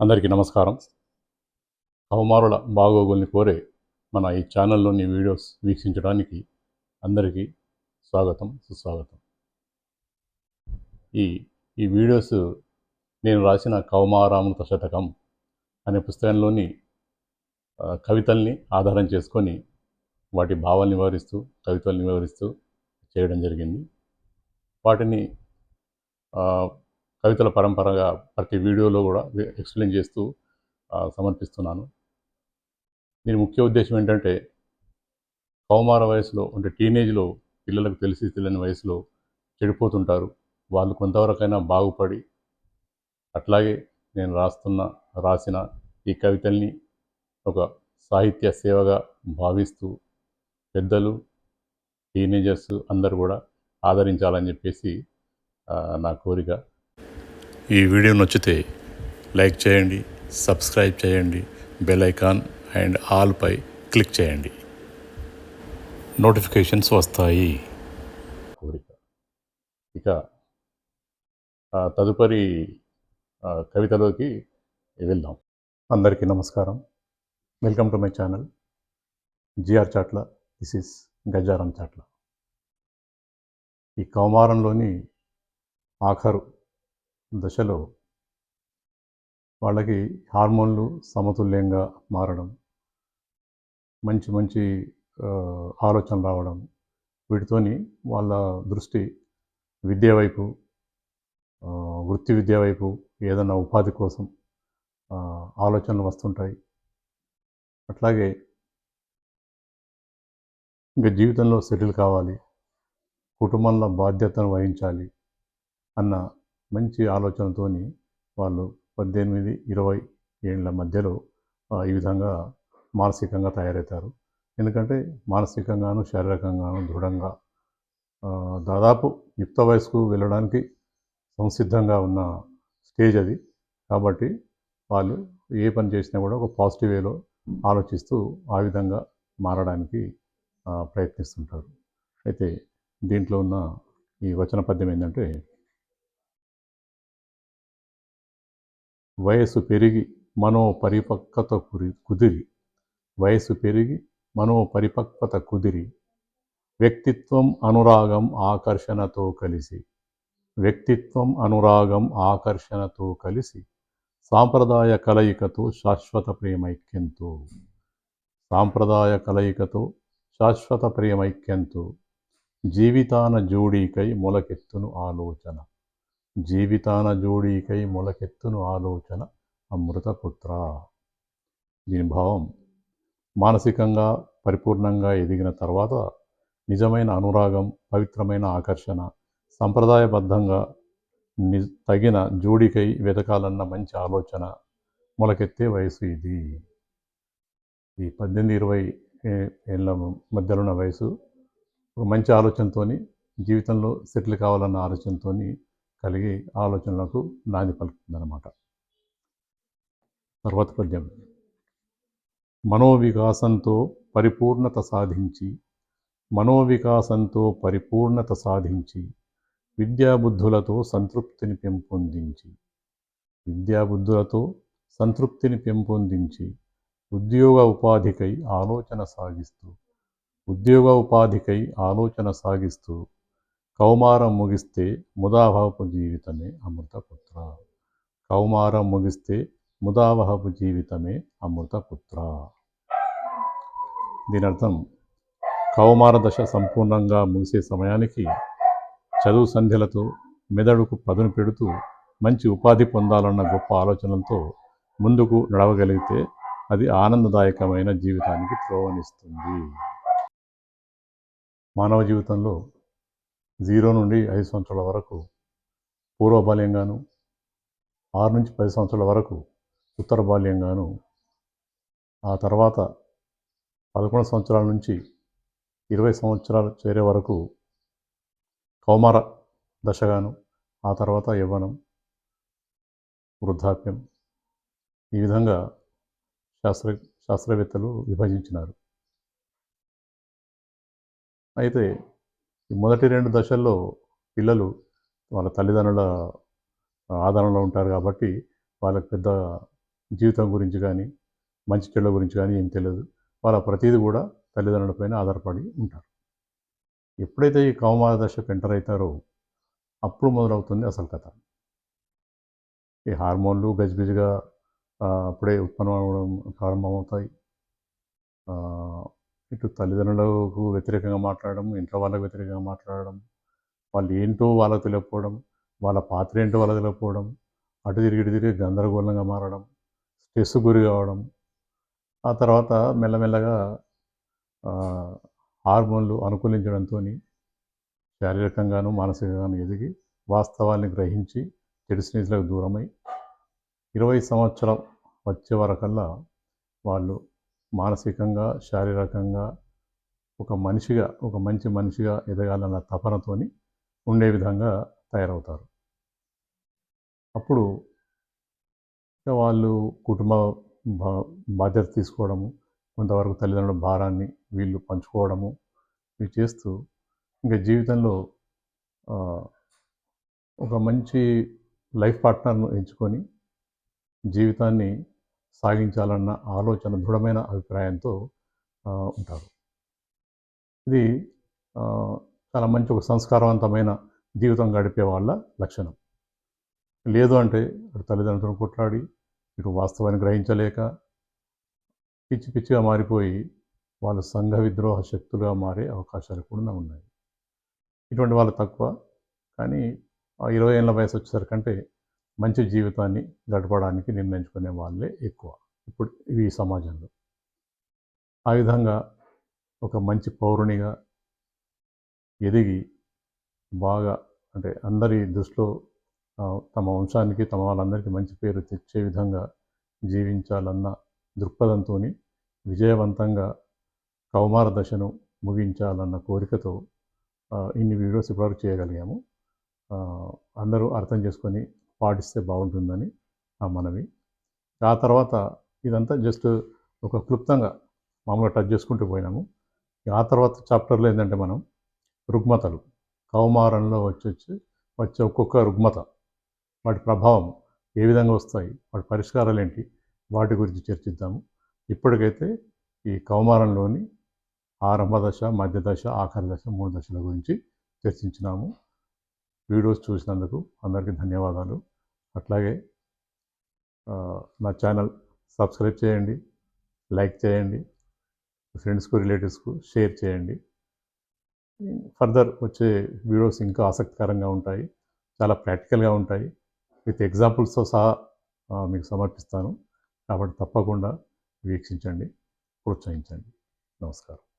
అందరికీ నమస్కారం. కౌమారుల బాగోగుల్ని కోరే మన ఈ ఛానల్లోని వీడియోస్ వీక్షించడానికి అందరికీ స్వాగతం సుస్వాగతం. ఈ ఈ వీడియోస్ నేను రాసిన కౌమారామృత శతకం అనే పుస్తకంలోని కవితల్ని ఆధారం చేసుకొని వాటి భావాల్ని వివరిస్తూ కవితల్ని వివరిస్తూ చేయడం జరిగింది. వాటిని కవితల పరంపరగా ప్రతి వీడియోలో కూడా ఎక్స్ప్లెయిన్ చేస్తూ సమర్పిస్తున్నాను. దీని ముఖ్య ఉద్దేశం ఏంటంటే కౌమార వయసులో అంటే టీనేజ్లో పిల్లలకు తెలిసి తెలియని వయసులో చెడిపోతుంటారు. వాళ్ళు కొంతవరకైనా బాగుపడి అట్లాగే నేను రాస్తున్న రాసిన ఈ కవితల్ని ఒక సాహిత్య సేవగా భావిస్తూ పెద్దలు టీనేజర్స్ అందరూ కూడా ఆదరించాలని చెప్పేసి నా కోరిక. ఈ వీడియో నచ్చితే లైక్ చేయండి సబ్స్క్రైబ్ చేయండి బెల్ ఐకాన్ అండ్ ఆల్పై క్లిక్ చేయండి. నోటిఫికేషన్స్ వస్తాయి. కోరిక ఇక తదుపరి కవితలోకి వెళ్దాం. అందరికీ నమస్కారం. Welcome to my channel G R Chatla this is Gajaram Chatla ఈ కౌమారంలోని ఆఖరు దశలో వాళ్ళకి హార్మోన్లు సమతుల్యంగా మారడం మంచి మంచి ఆలోచన రావడం వీటితోని వాళ్ళ దృష్టి విద్య వైపు వృత్తి విద్య వైపు ఏదైనా ఉపాధి కోసం ఆలోచనలు వస్తుంటాయి. అట్లాగే ఇంకా జీవితంలో సెటిల్ కావాలి కుటుంబంలో బాధ్యతను వహించాలి అన్న మంచి ఆలోచనతోని వాళ్ళు పద్దెనిమిది ఇరవై ఏళ్ళ మధ్యలో ఈ విధంగా మానసికంగా తయారవుతారు ఎందుకంటే మానసికంగాను శారీరకంగాను దృఢంగా దాదాపు యుక్త వయసుకు వెళ్ళడానికి సంసిద్ధంగా ఉన్న స్టేజ్ అది. కాబట్టి వాళ్ళు ఏ పని చేసినా కూడా ఒక పాజిటివ్ వేలో ఆలోచిస్తూ ఆ విధంగా మారడానికి ప్రయత్నిస్తుంటారు. అయితే దీంట్లో ఉన్న ఈ వచన పద్యం ఏంటంటే వయస్సు పెరిగి మనో పరిపక్వత కురి కుదిరి. వయసు పెరిగి మనో పరిపక్వత కుదిరి. వ్యక్తిత్వం అనురాగం ఆకర్షణతో కలిసి. వ్యక్తిత్వం అనురాగం ఆకర్షణతో కలిసి. సాంప్రదాయ కలయికతో శాశ్వత ప్రేమైక్యంతో. సాంప్రదాయ కలయికతో శాశ్వత ప్రేమైక్యంతో. జీవితాన జోడీకై మొలకెత్తును ఆలోచన. జీవితాన జోడీకై మొలకెత్తును ఆలోచన అమృతపుత్ర దీని భావం మానసికంగా పరిపూర్ణంగా ఎదిగిన తర్వాత నిజమైన అనురాగం పవిత్రమైన ఆకర్షణ సంప్రదాయబద్ధంగా ని తగిన జోడికై వెతకాలన్న మంచి ఆలోచన మొలకెత్తే వయసు ఇది. ఈ పద్దెనిమిది ఇరవై ఏళ్ళ మధ్యలో ఉన్న వయసు ఒక మంచి ఆలోచనతోని జీవితంలో సెటిల్ కావాలన్న ఆలోచనతోని కలిగి ఆలోచనలకు నాంది పలుకుతుందన్నమాట. తర్వాత పద్యం. మనోవికాసంతో పరిపూర్ణత సాధించి మనోవికాసంతో పరిపూర్ణత సాధించి విద్యాబుద్ధులతో సంతృప్తిని పెంపొందించి విద్యాబుద్ధులతో సంతృప్తిని పెంపొందించి ఉద్యోగ ఉపాధికై ఆలోచన సాగిస్తూ ఉద్యోగ ఉపాధికై ఆలోచన సాగిస్తూ కౌమారం ముగిస్తే ముదావహపు జీవితమే అమృతపుత్ర. కౌమారం ముగిస్తే ముదావహపు జీవితమే అమృతపుత్ర. దీని అర్థం కౌమార దశ సంపూర్ణంగా ముగిసే సమయానికి చదువు సంధ్యలతో మెదడుకు పదును పెడుతూ మంచి ఉపాధి పొందాలన్న గొప్ప ఆలోచనలతో ముందుకు నడవగలిగితే అది ఆనందదాయకమైన జీవితానికి త్రోవనిస్తుంది. మానవ జీవితంలో జీరో నుండి ఐదు సంవత్సరాల వరకు పూర్వ బాల్యంగాను ఆరు నుంచి పది సంవత్సరాల వరకు ఉత్తర బాల్యంగాను ఆ తర్వాత పదకొండు సంవత్సరాల నుంచి ఇరవై సంవత్సరాలు చేరే వరకు కౌమార దశగాను ఆ తర్వాత యవ్వనం వృద్ధాప్యం ఈ విధంగా శాస్త్ర శాస్త్రవేత్తలు విభజించినారు. అయితే మొదటి రెండు దశల్లో పిల్లలు వాళ్ళ తల్లిదండ్రుల ఆధారంలో ఉంటారు కాబట్టి వాళ్ళకి పెద్ద జీవితం గురించి కానీ మంచి చెడ్ల గురించి కానీ ఏం తెలియదు. వాళ్ళ ప్రతిదీ కూడా తల్లిదండ్రులపైన ఆధారపడి ఉంటారు. ఎప్పుడైతే ఈ కౌమార దశకు ఎంటర్ అవుతారో అప్పుడు మొదలవుతుంది అసలు కథ. ఈ హార్మోన్లు గజిబిజిగా అప్పుడే ఉత్పన్నం అవ్వడం ప్రారంభమవుతాయి ఇటు తల్లిదండ్రులకు వ్యతిరేకంగా మాట్లాడడం ఇంట్లో వాళ్ళకి వ్యతిరేకంగా మాట్లాడడం వాళ్ళు ఏంటో వాళ్ళకు తెలియకపోవడం వాళ్ళ పాత్ర ఏంటో వాళ్ళకి తెలియకపోవడం అటు తిరిగి ఇటు తిరిగి గందరగోళంగా మారడం స్ట్రెస్ గురి కావడం ఆ తర్వాత మెల్లమెల్లగా హార్మోన్లు అనుకూలించడంతో శారీరకంగాను మానసికంగాను ఎదిగి వాస్తవాన్ని గ్రహించి చెడు స్నేహితులకు దూరమై ఇరవై సంవత్సరం వచ్చే వరకల్లా వాళ్ళు మానసికంగా శారీరకంగా ఒక మనిషిగా ఒక మంచి మనిషిగా ఎదగాలన్న తపనతోని ఉండే విధంగా తయారవుతారు. అప్పుడు వాళ్ళు కుటుంబ బా- బాధ్యత తీసుకోవడము కొంతవరకు తల్లిదండ్రుల భారాన్ని వీళ్ళు పంచుకోవడము ఇవి చేస్తూ ఇంకా జీవితంలో ఒక మంచి లైఫ్ పార్ట్నర్ను ఎంచుకొని జీవితాన్ని సాగించాలన్న ఆలోచన దృఢమైన అభిప్రాయంతో ఉంటారు. ఇది చాలా మంచి ఒక సంస్కారవంతమైన జీవితం గడిపే వాళ్ళ లక్షణం. లేదు అంటే అటు తల్లిదండ్రులను కొట్లాడి ఇటు వాస్తవాన్ని గ్రహించలేక పిచ్చి పిచ్చిగా మారిపోయి వాళ్ళ సంఘ విద్రోహ శక్తులుగా మారే అవకాశాలు కూడా ఉన్నాయి. ఇటువంటి వాళ్ళు తక్కువ కానీ ఆ ఇరవై ఏళ్ళ వయసు వచ్చేసరికంటే మంచి జీవితాన్ని గడపడానికి నిర్ణయించుకునే వాళ్ళే ఎక్కువ ఇప్పుడు ఈ సమాజంలో. ఆ విధంగా ఒక మంచి పౌరునిగా ఎదిగి బాగా అంటే అందరి దృష్టిలో తమ వంశానికి తమ వాళ్ళందరికీ మంచి పేరు తెచ్చే విధంగా జీవించాలన్న దృక్పథంతో విజయవంతంగా కౌమార దశను ముగించాలన్న కోరికతో ఇన్ని వీడియోస్ ఇప్పటివరకు చేయగలిగాము. అందరూ అర్థం చేసుకొని పాటిస్తే బాగుంటుందని ఆ మనవి. ఆ తర్వాత ఇదంతా జస్ట్ ఒక క్లుప్తంగా మామూలుగా టచ్ చేసుకుంటూ పోయినాము. ఆ తర్వాత చాప్టర్లో ఏంటంటే మనం రుగ్మతలు కౌమారంలో వచ్చి వచ్చి వచ్చే ఒక్కొక్క రుగ్మత వాటి ప్రభావం ఏ విధంగా వస్తాయి వాటి పరిష్కారాలు ఏంటి వాటి గురించి చర్చిద్దాము. ఇప్పటికైతే ఈ కౌమారంలోని ఆరంభ దశ మధ్య దశ ఆఖరి దశ మూడు దశల గురించి చర్చించినాము. వీడియోస్ చూసినందుకు అందరికీ ధన్యవాదాలు. అట్లాగే నా ఛానల్ సబ్స్క్రైబ్ చేయండి లైక్ చేయండి ఫ్రెండ్స్కు రిలేటివ్స్కు షేర్ చేయండి. ఫర్దర్ వచ్చే వీడియోస్ ఇంకా ఆసక్తికరంగా ఉంటాయి చాలా ప్రాక్టికల్గా ఉంటాయి. విత్ ఎగ్జాంపుల్స్తో సహా మీకు సమర్పిస్తాను. కాబట్టి తప్పకుండా వీక్షించండి ప్రోత్సహించండి. నమస్కారం.